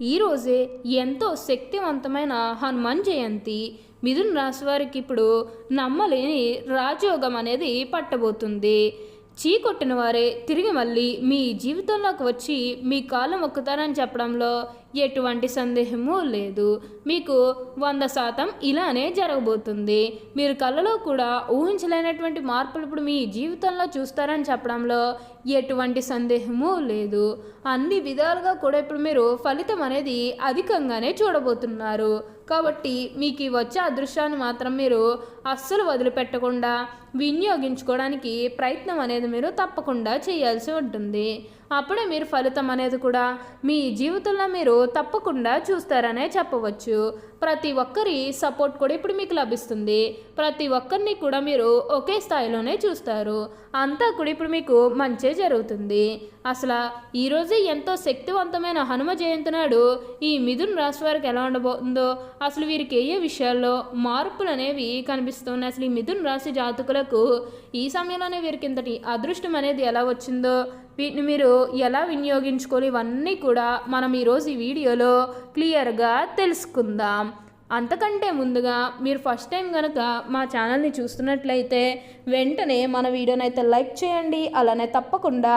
ఈరోజే ఎంతో శక్తివంతమైన హనుమాన్ జయంతి మిథున్ రాశి వారికి ఇప్పుడు నమ్మలేని రాజయోగం అనేది పట్టబోతుంది. చీకొట్టిన వారే తిరిగి మళ్ళీ మీ జీవితంలోకి వచ్చి మీ కాలం మొక్కుతారని చెప్పడంలో ఎటువంటి సందేహము లేదు. మీకు వంద శాతం ఇలానే జరగబోతుంది. మీరు కళ్ళలో కూడా ఊహించలేనటువంటి మార్పులు ఇప్పుడు మీ జీవితంలో చూస్తారని చెప్పడంలో ఎటువంటి సందేహము లేదు. అన్ని విధాలుగా కూడా ఇప్పుడు మీరు ఫలితం అనేది అధికంగానే చూడబోతున్నారు. కాబట్టి మీకు ఈ వచ్చే అదృష్టాన్ని మాత్రం మీరు అస్సలు వదిలిపెట్టకుండా వినియోగించుకోవడానికి ప్రయత్నం అనేది మీరు తప్పకుండా చేయాల్సి ఉంటుంది. అప్పుడే మీరు ఫలితం అనేది కూడా మీ జీవితంలో మీరు తప్పకుండా చూస్తారనే చెప్పవచ్చు. ప్రతి ఒక్కరి సపోర్ట్ కూడా ఇప్పుడు మీకు లభిస్తుంది. ప్రతి ఒక్కరిని కూడా మీరు ఒకే స్థాయిలోనే చూస్తారు. అంతా కూడా ఇప్పుడు మీకు మంచే జరుగుతుంది. అసలు ఈరోజే ఎంతో శక్తివంతమైన హనుమ జయంతి నాడు ఈ మిథున్ రాశి వారికి ఎలా ఉండబోతుందో అసలు వీరికి ఏ విషయాల్లో మార్పులు అనేవి కనిపిస్తున్నాయి? అసలు ఈ మిథున్ రాశి జాతకులకు ఈ సమయంలోనే వీరికి ఇంతటి అదృష్టం అనేది ఎలా వచ్చిందో వీటిని మీరు ఎలా వినియోగించుకొని ఇవన్నీ కూడా మనం ఈరోజు ఈ వీడియోలో క్లియర్గా తెలుసుకుందాం. అంతకంటే ముందుగా మీరు ఫస్ట్ టైం కనుక మా ఛానల్ని చూస్తున్నట్లయితే వెంటనే మన వీడియోనైతే లైక్ చేయండి అలానే తప్పకుండా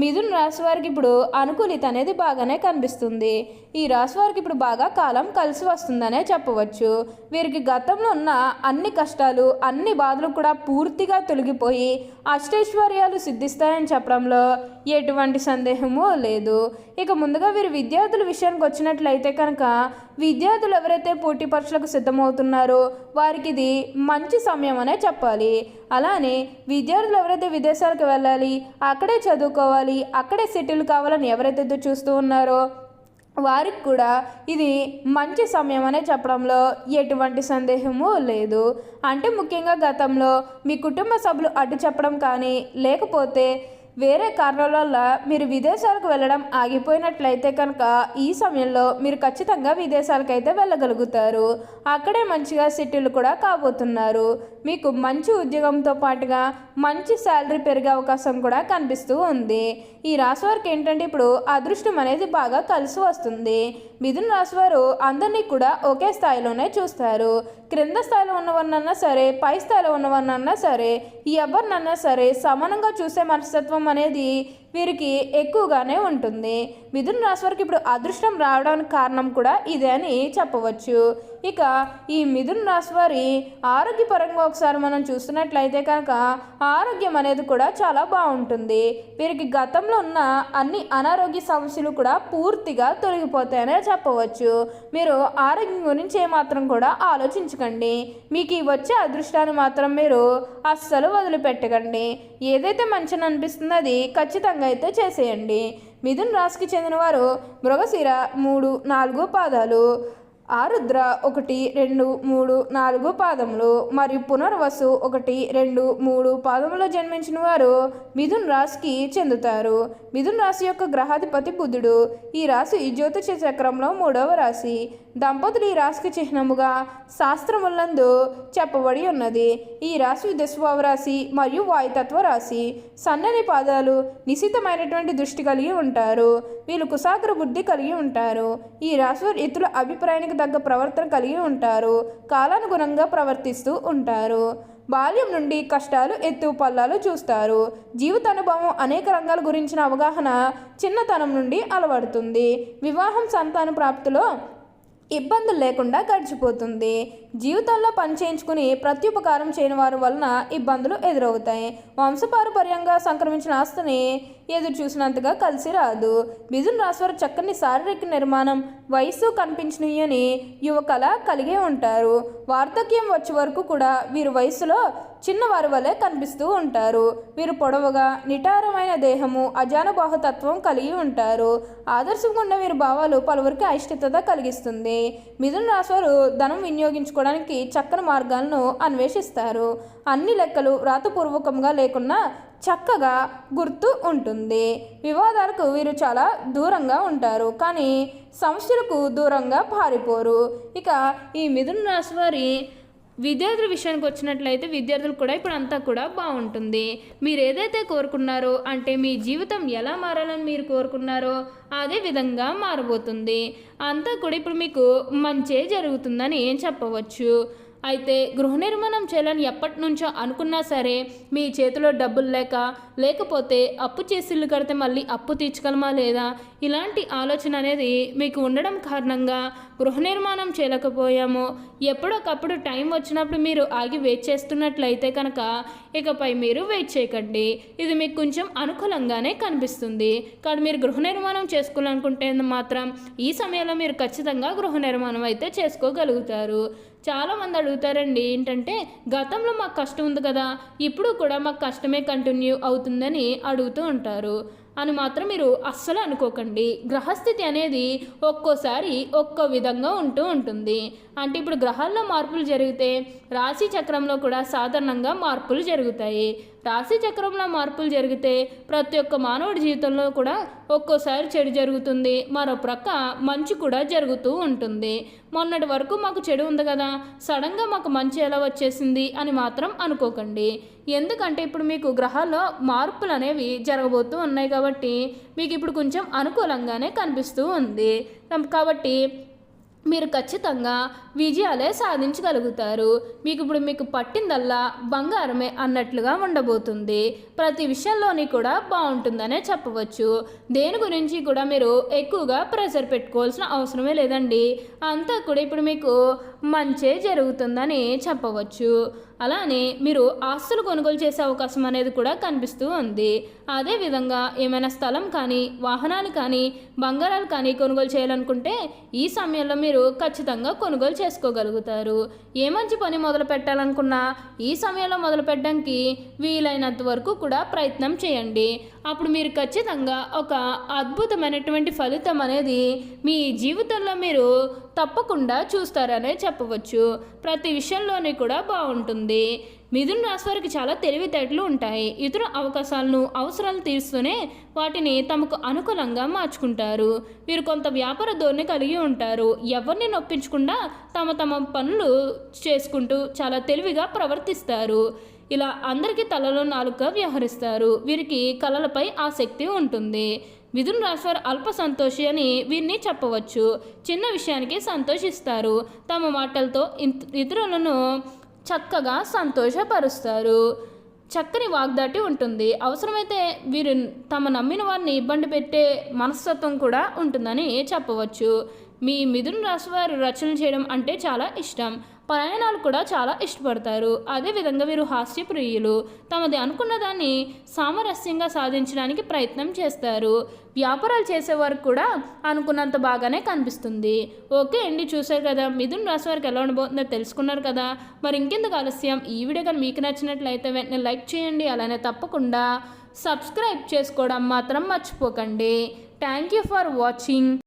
మిథున్ రాశి వారికి ఇప్పుడు అనుకూలిత అనేది బాగానే కనిపిస్తుంది. ఈ రాశి వారికి ఇప్పుడు బాగా కాలం కలిసి వస్తుందనే చెప్పవచ్చు. వీరికి గతంలో ఉన్న అన్ని కష్టాలు అన్ని బాధలు కూడా పూర్తిగా తొలగిపోయి అష్టైశ్వర్యాలు సిద్ధిస్తాయని చెప్పడంలో ఎటువంటి సందేహము లేదు. ఇక ముందుగా వీరు విద్యార్థుల విషయానికి వచ్చినట్లయితే కనుక విద్యార్థులు ఎవరైతే పోటీ పరీక్షలకు సిద్ధమవుతున్నారో వారికి ఇది మంచి సమయం అనే చెప్పాలి. అలానే విద్యార్థులు ఎవరైతే విదేశాలకు వెళ్ళాలి అక్కడే చదువుకోవాలి అక్కడే సెటిల్ కావాలని ఎవరైతే చూస్తూ ఉన్నారో వారికి కూడా ఇది మంచి సమయం అనే చెప్పడంలో ఎటువంటి సందేహము లేదు. అంటే ముఖ్యంగా గతంలో మీ కుటుంబ సభ్యులు అడ్డు చెప్పడం కానీ లేకపోతే వేరే కారణాల వల్ల మీరు విదేశాలకు వెళ్ళడం ఆగిపోయినట్లయితే కనుక ఈ సమయంలో మీరు ఖచ్చితంగా విదేశాలకు అయితే వెళ్ళగలుగుతారు. అక్కడే మంచిగా సెటిల్ కూడా కాబోతున్నారు. మీకు మంచి ఉద్యోగంతో పాటుగా మంచి శాలరీ పెరిగే అవకాశం కూడా కనిపిస్తూ ఉంది. ఈ రాశి వారికి ఏంటంటే ఇప్పుడు అదృష్టం అనేది బాగా కలిసి వస్తుంది. మిథున రాశి వారు అందరినీ కూడా ఒకే స్థాయిలోనే చూస్తారు. క్రింద స్థాయిలో ఉన్నవారినన్నా సరే పై స్థాయిలో ఉన్నవారినన్నా సరే ఎవరినన్నా సరే సమానంగా చూసే మనస్తత్వం అనేది వీరికి ఎక్కువగానే ఉంటుంది. మిథున రాశి వారికి ఇప్పుడు అదృష్టం రావడానికి కారణం కూడా ఇదే అని చెప్పవచ్చు. ఇక ఈ మిథున రాశి వారి ఆరోగ్యపరంగా ఒకసారి మనం చూస్తున్నట్లయితే కనుక ఆరోగ్యం అనేది కూడా చాలా బాగుంటుంది. వీరికి గతంలో ఉన్న అన్ని అనారోగ్య సమస్యలు కూడా పూర్తిగా తొలగిపోతాయనే చెప్పవచ్చు. మీరు ఆరోగ్యం గురించి ఏమాత్రం కూడా ఆలోచించకండి. మీకు ఈ వచ్చే అదృష్టాన్ని మాత్రం మీరు అస్సలు వదిలిపెట్టకండి. ఏదైతే మంచిని అనిపిస్తుందో అది ఖచ్చితంగా అయితే చేసేయండి. మిథున్ రాశికి చెందినవారు మృగశిర మూడు నాలుగు పాదాలు. ఆరుద్ర ఒకటి రెండు మూడు నాలుగు పాదములు మరియు పునర్వసు ఒకటి రెండు మూడు పాదములో జన్మించిన వారు మిథున్ రాశికి చెందుతారు. మిథున్ రాశి యొక్క గ్రహాధిపతి బుధుడు. ఈ రాశి జ్యోతిష చక్రంలో మూడవ రాశి. దంపతులు ఈ రాశికి చిహ్నముగా శాస్త్రములందు చెప్పబడి ఉన్నది. ఈ రాశి దశభావ రాశి మరియు వాయుతత్వ రాశి. సన్నని పాదాలు నిశితమైనటువంటి దృష్టి కలిగి ఉంటారు. వీళ్ళు కుసాగ్ర బుద్ధి కలిగి ఉంటారు. ఈ రాశి ఇతరుల అభిప్రాయానికి తగ్గ ప్రవర్తన కలిగి ఉంటారు. కాలానుగుణంగా ప్రవర్తిస్తూ ఉంటారు. బాల్యం నుండి కష్టాలు ఎత్తు పల్లాలు చూస్తారు. జీవిత అనుభవం అనేక రంగాల గురించిన అవగాహన చిన్నతనం నుండి అలవడుతుంది. వివాహం సంతాన ప్రాప్తిలో ఇబ్బందులు లేకుండా గడిచిపోతుంది. జీవితంలో పని చేయించుకుని ప్రత్యుపకారం చేయని వారి వలన ఇబ్బందులు ఎదురవుతాయి. వంశపారపర్యంగా సంక్రమించిన ఆస్తిని ఎదురు చూసినంతగా కలిసి రాదు. మిథున్ రాశివారు చక్కని శారీరక నిర్మాణం వయస్సు కనిపించినయని యువకళ కలిగే ఉంటారు. వార్ధక్యం వచ్చే వరకు కూడా వీరు వయసులో చిన్నవారి వలె కనిపిస్తూ ఉంటారు. వీరు పొడవుగా నిటారమైన దేహము అజానుబాహుతత్వం కలిగి ఉంటారు. ఆదర్శంగా ఉన్న వీరి భావాలు పలువురికి అయిష్టత కలిగిస్తుంది. మిథున రాశివారు ధనం వినియోగించుకోవడానికి చక్కని మార్గాలను అన్వేషిస్తారు. అన్ని లెక్కలు వ్రాతపూర్వకంగా లేకున్నా చక్కగా గుర్తు ఉంటుంది. వివాదాలకు వీరు చాలా దూరంగా ఉంటారు. కానీ సమస్యలకు దూరంగా పారిపోరు. ఇక ఈ మిథున రాశి వారి విద్యార్థుల విషయానికి వచ్చినట్లయితే విద్యార్థులు కూడా ఇప్పుడు అంతా కూడా బాగుంటుంది. మీరు ఏదైతే కోరుకున్నారో అంటే మీ జీవితం ఎలా మారాలని మీరు కోరుకున్నారో అదే విధంగా మారబోతుంది. అంతా కూడా ఇప్పుడు మీకు మంచే జరుగుతుందని చెప్పవచ్చు. అయితే గృహ నిర్మాణం చేయాలని ఎప్పటి నుంచో అనుకున్నా సరే మీ చేతిలో డబ్బులు లేక లేకపోతే అప్పు చేసి ఇల్లు కడితే మళ్ళీ అప్పు తీర్చగలమా లేదా? ఇలాంటి ఆలోచన అనేది మీకు ఉండడం కారణంగా గృహ నిర్మాణం చేయలేకపోయాము. ఎప్పుడొకప్పుడు టైం వచ్చినప్పుడు మీరు ఆగి వెయిట్ చేస్తున్నట్లయితే కనుక ఇకపై మీరు వెయిట్ చేయకండి. ఇది మీకు కొంచెం అనుకూలంగానే కనిపిస్తుంది. కానీ మీరు గృహ నిర్మాణం చేసుకోవాలనుకుంటే మాత్రం ఈ సమయంలో మీరు ఖచ్చితంగా గృహ నిర్మాణం అయితే చేసుకోగలుగుతారు. చాలామంది అడుగుతారండి ఏంటంటే గతంలో మాకు కష్టం ఉంది కదా ఇప్పుడు కూడా మాకు కష్టమే కంటిన్యూ అవుతుందని అడుగుతూ ఉంటారు. అని మాత్రం మీరు అస్సలు అనుకోకండి. గ్రహస్థితి అనేది ఒక్కోసారి ఒక్కో విధంగా ఉంటూ ఉంటుంది. అంటే ఇప్పుడు గ్రహాల్లో మార్పులు జరిగితే రాశి చక్రంలో కూడా సాధారణంగా మార్పులు జరుగుతాయి. రాశి చక్రంలో మార్పులు జరిగితే ప్రతి ఒక్క మానవుడి జీవితంలో కూడా ఒక్కోసారి చెడు జరుగుతుంది. మరో ప్రక్క మంచి కూడా జరుగుతూ ఉంటుంది. మొన్నటి వరకు మాకు చెడు ఉంది కదా సడన్గా మాకు మంచి ఎలా వచ్చేసింది అని మాత్రం అనుకోకండి. ఎందుకంటే ఇప్పుడు మీకు గ్రహాల్లో మార్పులు అనేవి జరగబోతూ ఉన్నాయి కాబట్టి మీకు ఇప్పుడు కొంచెం అనుకూలంగానే కనిపిస్తూ ఉంది. కాబట్టి మీరు ఖచ్చితంగా విజయాలే సాధించగలుగుతారు. మీకు ఇప్పుడు మీకు పట్టిందల్లా బంగారమే అన్నట్లుగా ఉండబోతుంది. ప్రతి విషయంలోని కూడా బాగుంటుందనే చెప్పవచ్చు. దేని గురించి కూడా మీరు ఎక్కువగా ప్రెషర్ పెట్టుకోవాల్సిన అవసరమే లేదండి. అంతా కూడా ఇప్పుడు మీకు మంచే జరుగుతుందని చెప్పవచ్చు. అలానే మీరు ఆస్తులు కొనుగోలు చేసే అవకాశం అనేది కూడా కనిపిస్తూ ఉంది. అదేవిధంగా ఏమైనా స్థలం కానీ వాహనాలు కానీ బంగారాలు కానీ కొనుగోలు చేయాలనుకుంటే ఈ సమయంలో మీరు ఖచ్చితంగా కొనుగోలు చేసుకోగలుగుతారు. ఏ మంచి పని మొదలు పెట్టాలనుకున్నా ఈ సమయంలో మొదలు పెట్టడానికి వీలైనంత వరకు కూడా ప్రయత్నం చేయండి. అప్పుడు మీరు ఖచ్చితంగా ఒక అద్భుతమైనటువంటి ఫలితం అనేది మీ జీవితంలో మీరు తప్పకుండా చూస్తారనే చెప్పవచ్చు. ప్రతి విషయంలోనే కూడా బాగుంటుంది. మిథున రాశి వారికి చాలా తెలివితేటలు ఉంటాయి. ఇతర అవకాశాలను అవసరాలు తీరుస్తూనే వాటిని తమకు అనుకూలంగా మార్చుకుంటారు. వీరు కొంత వ్యాపార ధోరణి కలిగి ఉంటారు. ఎవరిని నొప్పించకుండా తమ తమ పనులు చేసుకుంటూ చాలా తెలివిగా ప్రవర్తిస్తారు. ఇలా అందరికీ తలలో నాలుగుగా వ్యవహరిస్తారు. వీరికి కళలపై ఆసక్తి ఉంటుంది. మిథున రాశి వారు అల్ప సంతోషి అని వీరిని చెప్పవచ్చు. చిన్న విషయానికి సంతోషిస్తారు. తమ మాటలతో ఇతరులను చక్కగా సంతోషపరుస్తారు. చక్కని వాగ్దాటి ఉంటుంది. అవసరమైతే వీరు తమ నమ్మిన వారిని ఇబ్బంది పెట్టే మనస్తత్వం కూడా ఉంటుందని చెప్పవచ్చు. మీ మిథున రాశి వారు రచనలు చేయడం అంటే చాలా ఇష్టం. ప్రయాణాలు కూడా చాలా ఇష్టపడతారు. అదేవిధంగా వీరు హాస్యప్రియులు. తమది అనుకున్న దాన్ని సామరస్యంగా సాధించడానికి ప్రయత్నం చేస్తారు. వ్యాపారాలు చేసేవారు కూడా అనుకున్నంత బాగానే కనిపిస్తుంది. ఓకే అండి చూశారు కదా. మిథున్ రాశి వారికి ఎలా ఉండబోతుందో తెలుసుకున్నారు కదా. మరి ఇంకెందుకు ఆలస్యం? ఈ వీడియో కానీ మీకు నచ్చినట్లయితే వెంటనే లైక్ చేయండి. అలానే తప్పకుండా సబ్స్క్రైబ్ చేసుకోవడం మాత్రం మర్చిపోకండి. Thank you for watching.